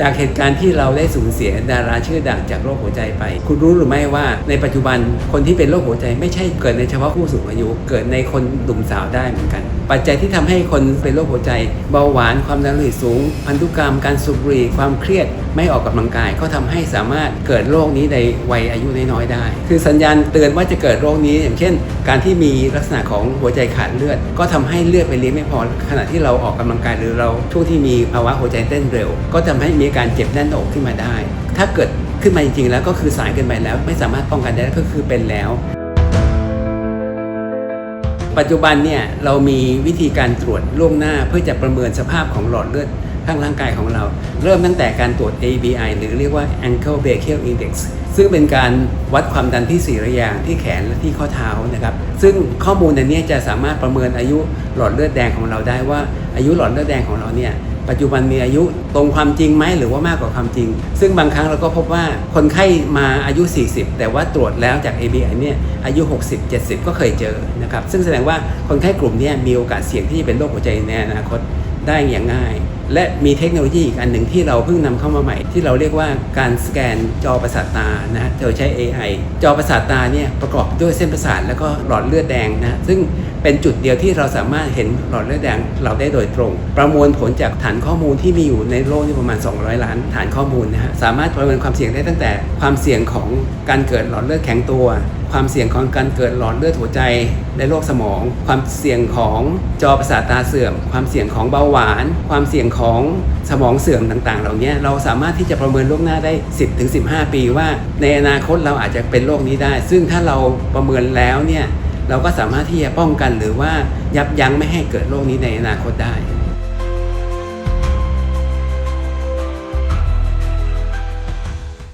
จากเหตุการณ์ที่เราได้สูญเสียดาราชื่อดังจากโรคหัวใจไป คุณรู้หรือไม่ว่าในปัจจุบันคนที่เป็นโรคหัวใจไม่ใช่เกิดในเฉพาะผู้สูงอายุ เกิดในคนหนุ่มสาวได้เหมือนกัน ปัจจัยที่ทำให้คนเป็นโรคหัวใจ เบาหวานความดันโลหิตสูง พันธุกรรมการสูบบุหรี่ความเครียดไม่ออกกำลังกายก็ทำให้สามารถเกิดโรคนี้ในวัยอายุน้อยๆได้ คือสัญญาณเตือนว่าจะเกิดโรคนี้ อย่างเช่น การที่มีลักษณะของหัวใจขาดเลือด ก็ทำให้เลือดไปเลี้ยงไม่พอขณะที่เราออกกำลังกายหรือเราช่วงที่มีภาวะหัวใจเต้นเร็ว ก็ทำให้มีอาการเจ็บแน่นอกขึ้นมาได้ ถ้าเกิดขึ้นมาจริงๆแล้วก็คือสายเกินไปแล้ว ไม่สามารถป้องกันได้ก็คือเป็นแล้ว ปัจจุบันเนี่ยเรามีวิธีการตรวจล่วงหน้าเพื่อจะประเมินสภาพของหลอดเลือดข้างร่างกายของเรา เริ่มตั้งแต่การตรวจ ABI หรือเรียกว่า ankle brachial index ซึ่งเป็นการวัดความดันที่ 4 ระยางที่แขนและที่ข้อเท้านะครับ ซึ่งข้อมูลอันนี้จะสามารถประเมินอายุหลอดเลือดแดงของเราได้ว่า อายุหลอดเลือดแดงของเราเนี่ย ปัจจุบันมีอายุตรงความจริงไหมหรือว่ามากกว่าความจริง ซึ่งบางครั้งเราก็พบว่าคนไข้มาอายุ 40 แต่ว่าตรวจแล้วจาก ABI เนี่ยอายุ 60 70 ก็เคยเจอนะครับซึ่งแสดงว่าคนไข้กลุ่มนี้มีโอกาสเสี่ยงที่จะเป็นโรคหัวใจในอนาคต ได้อย่างง่าย และมีเทคโนโลยีอีกอันหนึ่งที่เราเพิ่งนำเข้ามาใหม่ ที่เราเรียกว่าการสแกนจอประสาทตานะฮะโดยใช้ AI จอประสาทตาเนี่ยประกอบด้วยเส้นประสาทแล้วก็หลอดเลือดแดงนะซึ่งเป็นจุดเดียวที่เราสามารถเห็นหลอดเลือดแดงเราได้โดยตรง ประมวลผลจากฐานข้อมูลที่มีอยู่ในโลกนี่ประมาณ 200 ล้านฐานข้อมูลนะฮะสามารถประเมินความเสี่ยงได้ตั้งแต่ความเสี่ยงของการเกิดหลอดเลือดแข็งตัว ความเสี่ยงของการเกิดหลอดเลือดหัวใจในโรคสมอง ความเสี่ยงของจอประสาทตาเสื่อม ความเสี่ยงของเบาหวาน ความเสี่ยงของสมองเสื่อมต่าง ๆ เหล่านี้เราสามารถที่จะประเมินล่วงหน้าได้ 10-15 ปีว่า ในอนาคตเราอาจจะเป็นโรคนี้ได้ ซึ่งถ้าเราประเมินแล้วเนี่ยเราก็สามารถที่จะป้องกันหรือว่ายับยั้งไม่ให้เกิดโรคนี้ในอนาคตได้